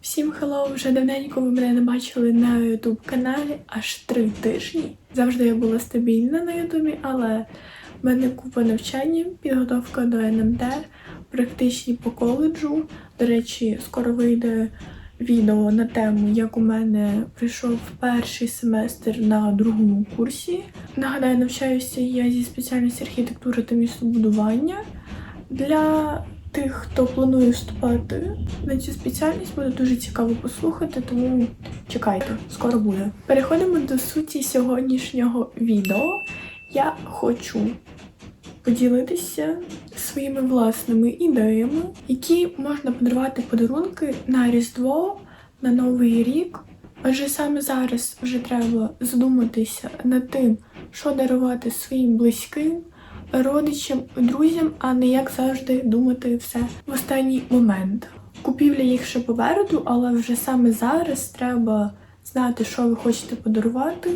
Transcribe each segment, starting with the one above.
Всім хеллоу! Вже давненько ви мене не бачили на youtube каналі аж три тижні. Завжди я була стабільна на ютубі, але в мене купа навчання, підготовка до НМД, практичні по коледжу. До речі, скоро вийде відео на тему, як у мене прийшов перший семестр на другому курсі. Нагадаю, навчаюся я зі спеціальності архітектури та містобудування. Для тих, хто планує вступати на цю спеціальність, буде дуже цікаво послухати, тому чекайте, скоро буде. Переходимо до суті сьогоднішнього відео. Я хочу поділитися своїми власними ідеями, які можна подарувати подарунки на Різдво, на Новий рік. Адже саме зараз вже треба задуматися над тим, що дарувати своїм близьким, родичам, друзям, а не як завжди думати все в останній момент. Купівля їх ще попереду, але вже саме зараз треба знати, що ви хочете подарувати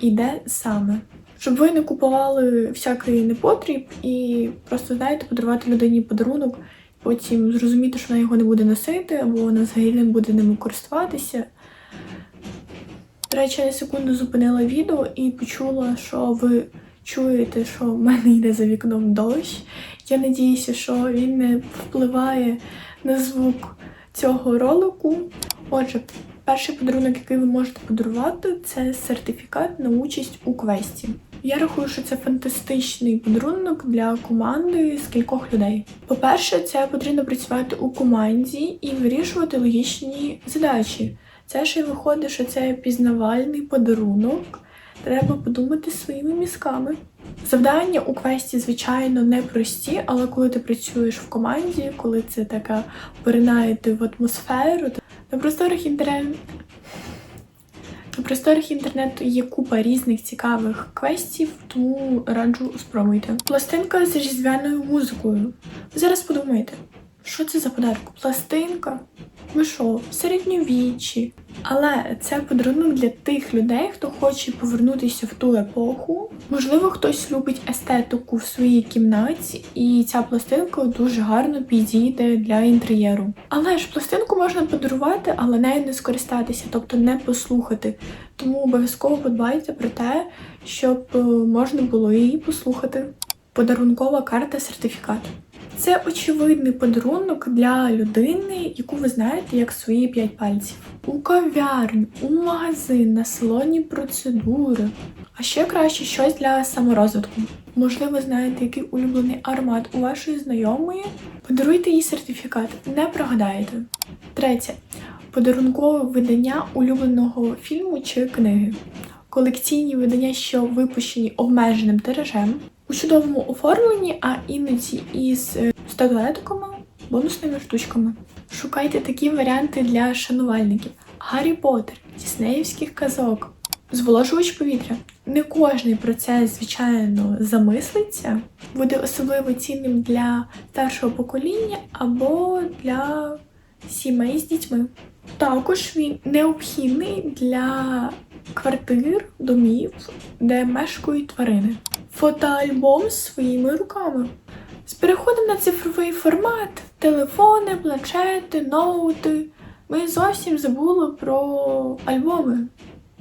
і де саме. Щоб ви не купували всякий непотріб і просто, знаєте, подарувати людині подарунок, потім зрозуміти, що вона його не буде носити, або вона взагалі не буде ними користуватися. До речі, я секунду зупинила відео і почула, що ви чуєте, що в мене йде за вікном дощ. Я надіюся, що він не впливає на звук цього ролику. Отже, перший подарунок, який ви можете подарувати, це сертифікат на участь у квесті. Я рахую, що це фантастичний подарунок для команди з кількох людей. По-перше, це потрібно працювати у команді і вирішувати логічні задачі. Це ще й виходить, що це пізнавальний подарунок. Треба подумати своїми мізками. Завдання у квесті, звичайно, не прості, але коли ти працюєш в команді, коли це така поринаєте в атмосферу, на просторах інтернету. На просторах інтернету є купа різних цікавих квестів, тому раджу спробуйте. Пластинка з різдвяною музикою. Зараз подумайте, що це за подарок? Пластинка? Ви що, середньовіччі? Але це подарунок для тих людей, хто хоче повернутися в ту епоху. Можливо, хтось любить естетику в своїй кімнаті, і ця пластинка дуже гарно підійде для інтер'єру. Але ж пластинку можна подарувати, але нею не скористатися, тобто не послухати. Тому обов'язково подбайте про те, щоб е, можна було її послухати. Подарункова карта сертифікат. Це очевидний подарунок для людини, яку ви знаєте як свої п'ять пальців. У кав'ярню, у магазин, на салонні процедури. А ще краще щось для саморозвитку. Можливо, знаєте, який улюблений аромат у вашої знайомої. Подаруйте їй сертифікат, не прогадаєте. Третє. Подарункове видання улюбленого фільму чи книги. Колекційні видання, що випущені обмеженим тиражем, чудовому оформленні, а іноді із е, статуетками, бонусними штучками. Шукайте такі варіанти для шанувальників: Гаррі Поттер, Діснеївських казок, зволожувач повітря. Не кожний про це, звичайно, замислиться, буде особливо цінним для старшого покоління або для сімей з дітьми. Також він необхідний для квартир, домів, де мешкають тварини. Фотоальбом своїми руками. З переходом на цифровий формат, телефони, планшети, ноути. Ми зовсім забули про альбоми.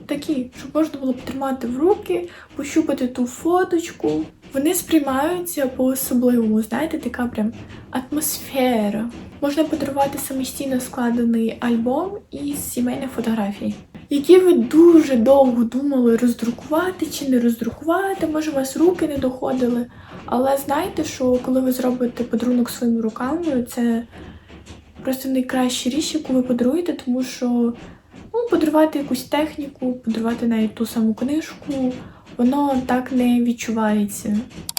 Такі, щоб можна було потримати в руки, пощупати ту фоточку. Вони сприймаються по-особливому, знаєте, така прям атмосфера. Можна подарувати самостійно складений альбом із сімейних фотографій, які ви дуже довго думали роздрукувати чи не роздрукувати, може у вас руки не доходили. Але знайте, що коли ви зробите подарунок своїми руками, це просто найкраща річ, яку ви подаруєте, тому що ну, подарувати якусь техніку, подарувати навіть ту саму книжку, воно так не відчувається.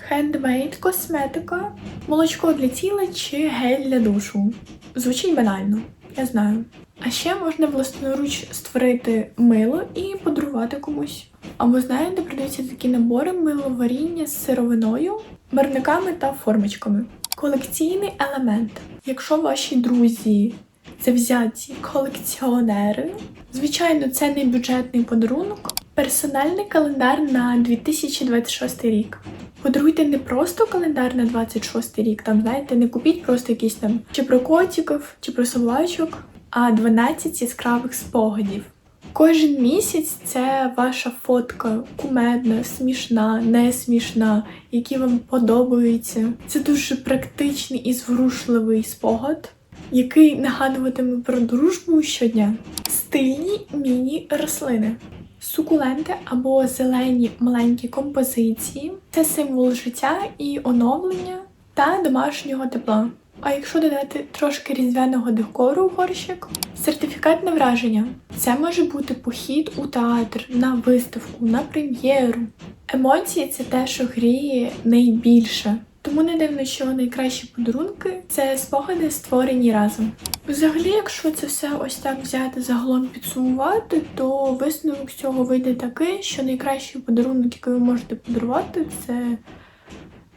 Хендмейд, косметика, молочко для тіла чи гель для душу. Звучить банально, я знаю. А ще можна власноруч створити мило і подарувати комусь. Або знаєте, продаються такі набори миловаріння з сировиною, барниками та формочками. Колекційний елемент. Якщо ваші друзі завзяті колекціонери, звичайно, це не бюджетний подарунок, персональний календар на 2026 рік. Подаруйте не просто календар на 26 рік, там, знаєте, не купіть просто якийсь там чи про котиків, чи про собачок, а 12 яскравих спогадів. Кожен місяць це ваша фотка кумедна, смішна, не смішна, які вам подобаються. Це дуже практичний і зворушливий спогад, який нагадуватиме про дружбу щодня. Стильні міні-рослини. Сукуленти або зелені маленькі композиції це символ життя і оновлення та домашнього тепла. А якщо додати трошки різдвяного декору в горщик, сертифікат на враження. Це може бути похід у театр, на виставку, на прем'єру. Емоції це те, що гріє найбільше. Тому не дивно, що найкращі подарунки це спогади, створені разом. Взагалі, якщо це все ось так взяти загалом підсумувати, то висновок цього вийде такий, що найкращий подарунок, який ви можете подарувати, це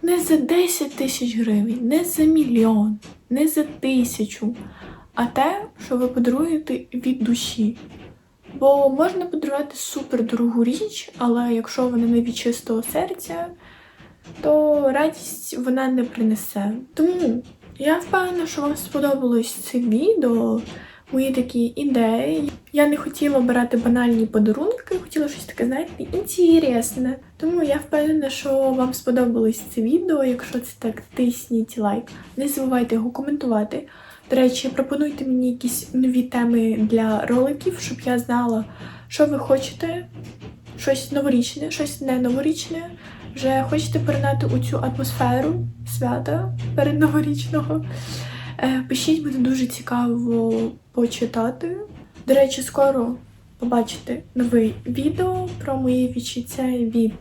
не за 10 тисяч гривень, не за мільйон, не за тисячу, а те, що ви подаруєте від душі. Бо можна подарувати супер дорогу річ, але якщо вона не від чистого серця, то радість вона не принесе. Тому я впевнена, що вам сподобалось це відео, мої такі ідеї. Я не хотіла обирати банальні подарунки, хотіла щось таке, знаєте, інтересне. Тому я впевнена, що вам сподобалось це відео. Якщо це так, тисніть лайк. Не забувайте його коментувати. До речі, пропонуйте мені якісь нові теми для роликів, щоб я знала, що ви хочете. Щось новорічне, щось не новорічне. Вже хочете передати у цю атмосферу свята передноворічного. Е, Пишіть, буде дуже цікаво почитати. До речі, скоро побачите нове відео про мої відчуття від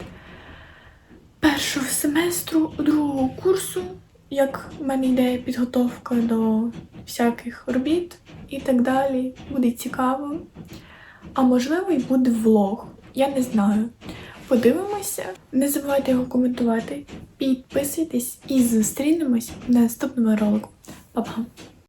першого семестру другого курсу, як в мене йде підготовка до всяких робіт і так далі. Буде цікаво. А можливо, і буде влог. Я не знаю. Подивимося. Не забувайте його коментувати. Підписуйтесь і зустрінемось в наступному ролику. Па-па!